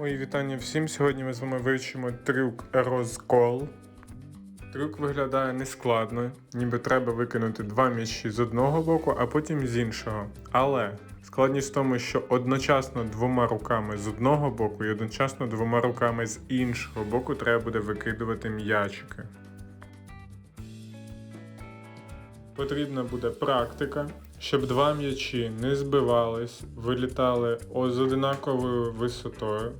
Мої вітання всім. Сьогодні ми з вами вивчимо трюк розкол. Трюк виглядає нескладно, ніби треба викинути два м'ячі з одного боку, а потім з іншого. Але складність в тому, що одночасно двома руками з одного боку і одночасно двома руками з іншого боку треба буде викидувати м'ячики. Потрібна буде практика, щоб два м'ячі не збивались, вилітали з одинаковою висотою,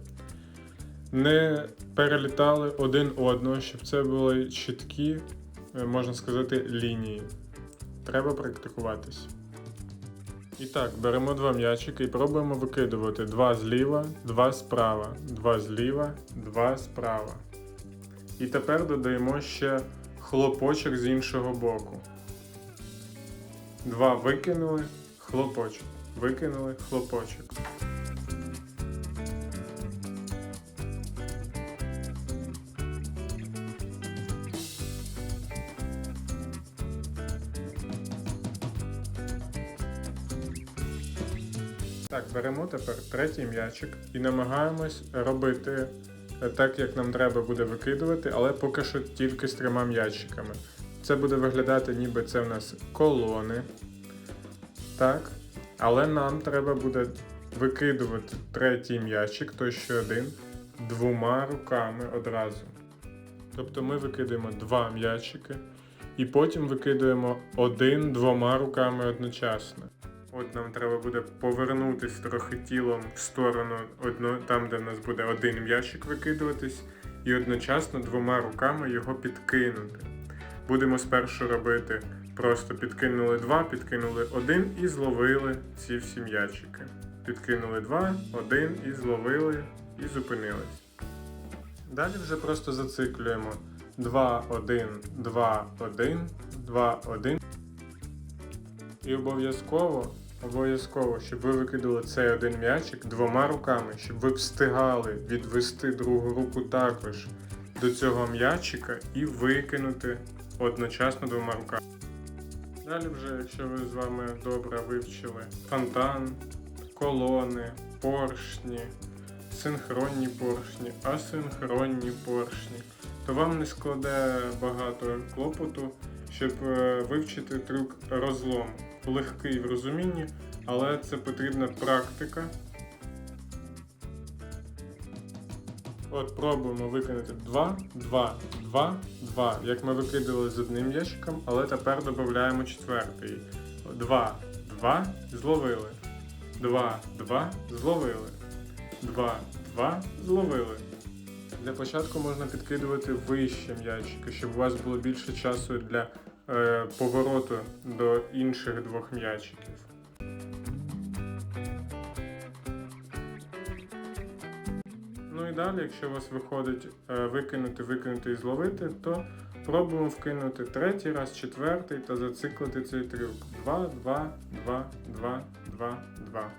не перелітали один одного, щоб це були чіткі, е, можна сказати, лінії. Треба практикуватись. І так, беремо два м'ячики і пробуємо викидувати два зліва, два справа, два зліва, два справа. І тепер додаємо ще хлопочок з іншого боку. Два викинули, хлопочок. Викинули, хлопочок. Так, беремо тепер третій м'ячик і намагаємось робити е, так, як нам треба буде викидувати, але поки що тільки з трьома м'ячиками. Це буде виглядати, ніби це в нас колони. Так. Але нам треба буде викидувати третій м'ячик, той що один, двома руками одразу. Тобто ми викидаємо два м'ячики і потім викидаємо один двома руками одночасно. От нам треба буде повернутись трохи тілом в сторону одно, там, де в нас буде один м'ячик викидуватись, і одночасно двома руками його підкинути. Будемо спершу робити просто підкинули два, підкинули один і зловили ці всі м'ячики. Підкинули два, один і зловили, і зупинились. Далі вже просто зациклюємо 2, 1, 2, 1, 2, 1. І обов'язково, обов'язково, щоб ви викидали цей один м'ячик двома руками, щоб ви встигали відвести другу руку також до цього м'ячика і викинути одночасно двома руками. Далі вже, якщо ви з вами добре вивчили фонтан, колони, поршні, синхронні поршні, асинхронні поршні, то вам не складе багато клопоту, щоб е, вивчити трюк розлому. Легкий в розумінні, але це потрібна практика. От пробуємо викинути 2, 2, 2, 2, як ми викидали з одним ящиком, але тепер додаємо четвертий. 2, 2, зловили. 2, 2, зловили. 2, 2, зловили. Для початку можна підкидувати вище м'ячики, щоб у вас було більше часу для е, повороту до інших двох м'ячиків. Ну і далі, якщо у вас виходить е, викинути, викинути і зловити, то пробуємо вкинути третій раз, четвертий та зациклити цей трюк. 2, 2, 2, 2, 2, 2.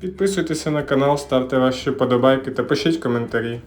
Підписуйтеся на канал, ставте ваші подобайки та пишіть коментарі.